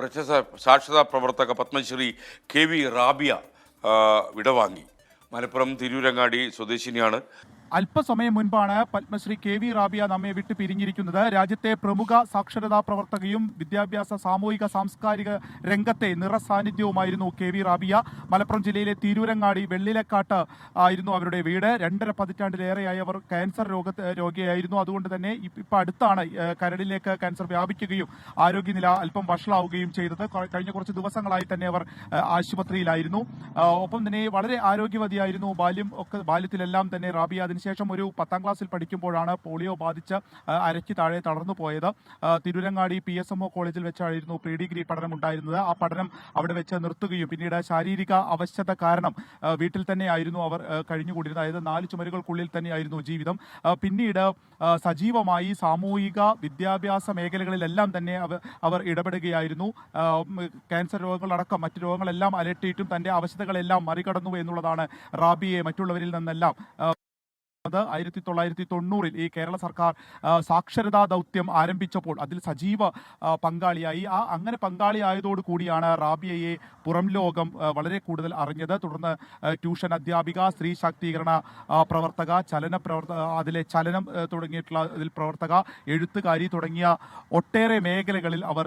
പ്രശസ്ത സാക്ഷരതാ പ്രവർത്തക പത്മശ്രീ കെ വി റാബിയ വിടവാങ്ങി. മലപ്പുറം തിരൂരങ്ങാടി സ്വദേശിനിയാണ്. അല്പസമയം മുൻപാണ് പത്മശ്രീ കെ വി റാബിയ നമ്മെ വിട്ട് പിരിഞ്ഞിരിക്കുന്നത്. രാജ്യത്തെ പ്രമുഖ സാക്ഷരതാ പ്രവർത്തകയും വിദ്യാഭ്യാസ സാമൂഹിക സാംസ്കാരിക രംഗത്തെ നിറസാന്നിധ്യവുമായിരുന്നു കെ വി റാബിയ. മലപ്പുറം ജില്ലയിലെ തിരൂരങ്ങാടി വെള്ളിലക്കാട്ട് ആയിരുന്നു അവരുടെ വീട്. രണ്ടര പതിറ്റാണ്ടിലേറെയായി അവർ ക്യാൻസർ രോഗ രോഗിയായിരുന്നു. അതുകൊണ്ട് തന്നെ ഇപ്പം അടുത്താണ് കരളിലേക്ക് ക്യാൻസർ വ്യാപിക്കുകയും ആരോഗ്യനില അല്പം വഷളാവുകയും ചെയ്തത്. കഴിഞ്ഞ കുറച്ച് ദിവസങ്ങളായി തന്നെ അവർ ആശുപത്രിയിലായിരുന്നു. ഒപ്പം തന്നെ വളരെ ആരോഗ്യവതിയായിരുന്നു ബാല്യം ഒക്കെ ബാല്യത്തിലെല്ലാം തന്നെ റാബിയ അതിനുശേഷം ഒരു പത്താം ക്ലാസ്സിൽ പഠിക്കുമ്പോഴാണ് പോളിയോ ബാധിച്ച് അരയ്ക്ക് താഴെ തളർന്നു പോയത്. Tirurangadi P S M O കോളേജിൽ വെച്ചായിരുന്നു പ്രീ ഡിഗ്രി പഠനം ഉണ്ടായിരുന്നത്. ആ പഠനം അവിടെ വെച്ച് നിർത്തുകയും പിന്നീട് ശാരീരിക അവശത കാരണം വീട്ടിൽ തന്നെയായിരുന്നു അവർ കഴിഞ്ഞുകൂടിയിരുന്നത്. അതായത് നാല് ചുമരുകൾക്കുള്ളിൽ തന്നെയായിരുന്നു ജീവിതം. പിന്നീട് സജീവമായി സാമൂഹിക വിദ്യാഭ്യാസ മേഖലകളിലെല്ലാം തന്നെ അവർ ഇടപെടുകയായിരുന്നു. ക്യാൻസർ രോഗങ്ങളടക്കം മറ്റു രോഗങ്ങളെല്ലാം അലട്ടിയിട്ടും തന്റെ അവശതകളെല്ലാം മറികടന്നു എന്നുള്ളതാണ് റാബിയെ മറ്റുള്ളവരിൽ നിന്നെല്ലാം അത് ആയിരത്തി തൊള്ളായിരത്തി തൊണ്ണൂറിൽ ഈ കേരള സർക്കാർ സാക്ഷരതാ ദൗത്യം ആരംഭിച്ചപ്പോൾ അതിൽ സജീവ പങ്കാളിയായി. ആ അങ്ങനെ പങ്കാളിയായതോടു കൂടിയാണ് റാബിയയെ പുറം ലോകം വളരെ കൂടുതൽ അറിഞ്ഞത്. തുടർന്ന് ട്യൂഷൻ അധ്യാപിക സ്ത്രീ ശാക്തീകരണ പ്രവർത്തക ചലന പ്രവർത്ത അതിലെ ചലനം തുടങ്ങിയിട്ടുള്ള പ്രവർത്തക എഴുത്തുകാരി തുടങ്ങിയ ഒട്ടേറെ മേഖലകളിൽ അവർ